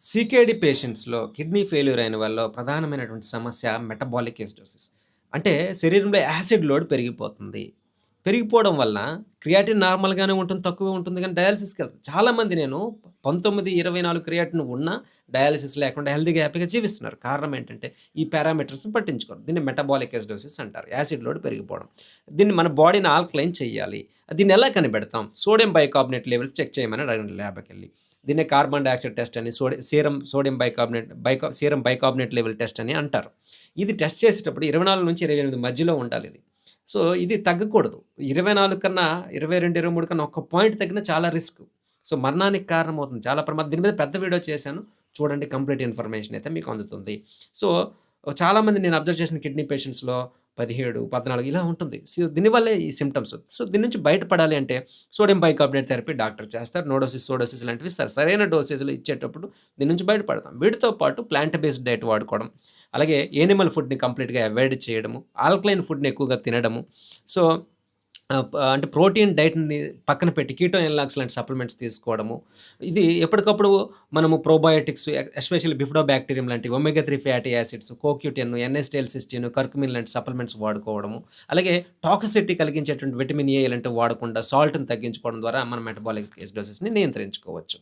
CKD పేషెంట్స్‌లో kidney failure అయిన వాళ్ళలో ప్రధానమైనటువంటి సమస్య మెటబాలిక్ ఎస్టోసిస్ అంటే శరీరంలో యాసిడ్ లోడ్ పెరిగిపోతుంది. పెరిగిపోవడం వల్ల క్రియాటిన్ నార్మల్‌గానే ఉంటుంది. తక్కువే ఉంటుంది కానీ డయాలసిస్కి వెళ్తాను చాలామంది నేను 19, 24 క్రియాటిన్ ఉన్నా డయాలసిస్ లేకుండా హెల్దీగా హ్యాపీగా జీవిస్తున్నారు. కారణం ఏంటంటే ఈ పారామీటర్స్‌ని పట్టించుకోరు. దీన్ని మెటబాలిక్ ఎస్డోసిస్ అంటారు. యాసిడ్ లోడ్ పెరిగిపోవడం. దీన్ని మన బాడీని ఆల్కలైన్ చేయాలి. దీన్ని ఎలా కనిపెడతాం? సోడియం బైకార్బోనేట్ లెవెల్స్ చెక్ చేయమని అడగండి ల్యాబ్‌కెళ్ళి. దీన్నే కార్బన్ డయాక్సైడ్ టెస్ట్ అని, సోడి సీరం సోడియం బైకార్బనేట్ బైకా సీరం బైకార్బనేట్ లెవెల్ టెస్ట్ అని అంటారు. ఇది టెస్ట్ చేసేటప్పుడు 24-28 మధ్యలో ఉండాలి ఇది సో, ఇది తగ్గకూడదు. 24 కన్నా 22, 23 కన్నా ఒక్క పాయింట్ తగ్గిన చాలా రిస్క్. సో, మరణానికి కారణమవుతుంది. చాలా ప్రమాదం. దీని మీద పెద్ద వీడియో చేశాను. చూడండి కంప్లీట్ ఇన్ఫర్మేషన్ అయితే మీకు అందుతుంది. సో, చాలామంది నేను అబ్జర్వ్ చేసిన కిడ్నీ పేషెంట్స్‌లో 17, 14 ఇలా ఉంటుంది. సో, దీనివల్లే ఈ సిమ్టమ్స్ సో, దీని నుంచి బయటపడాలి అంటే సోడియం బైకార్బోనేట్ థెరపీ డాక్టర్ చేస్తారు. నోడోసిస్, సోడోసిస్ లాంటివి సార్ సరైన డోసేజ్‌లో ఇచ్చేటప్పుడు దీని నుంచి బయటపడతాం. వీటితో పాటు ప్లాంట్ బేస్డ్ డైట్ వాడుకోవడం. అలాగే ఏనిమల్ ఫుడ్‌ని కంప్లీట్‌గా అవాయిడ్ చేయడము. ఆల్కలైన్ ఫుడ్‌ని ఎక్కువగా తినడము. సో, అంటే ప్రోటీన్ డైట్‌ని పక్కన పెట్టి కీటో ఎన్‌లాక్స్ లాంటి సప్లిమెంట్స్ తీసుకోవడము. ఇది ఎప్పటికప్పుడు మనము ప్రోబయోటిక్స్ ఎస్పెషల్లీ బిఫ్డో బ్యాక్టీరియం లాంటి omega three fatty acids, కోక్యూటెన్, NSTL-cystine, curcumin లాంటి సప్లిమెంట్స్ వాడుకోవడము. అలాగే టాక్సిసిటీ కలిగించేటువంటి విటమిన్ ఏ ఇలాంటివి వాడకుండా సాల్ట్‌ని తగ్గించుకోవడం ద్వారా మన మెటబాలిక్ ఎసిడోసిస్‌ని నియంత్రించుకోవచ్చు.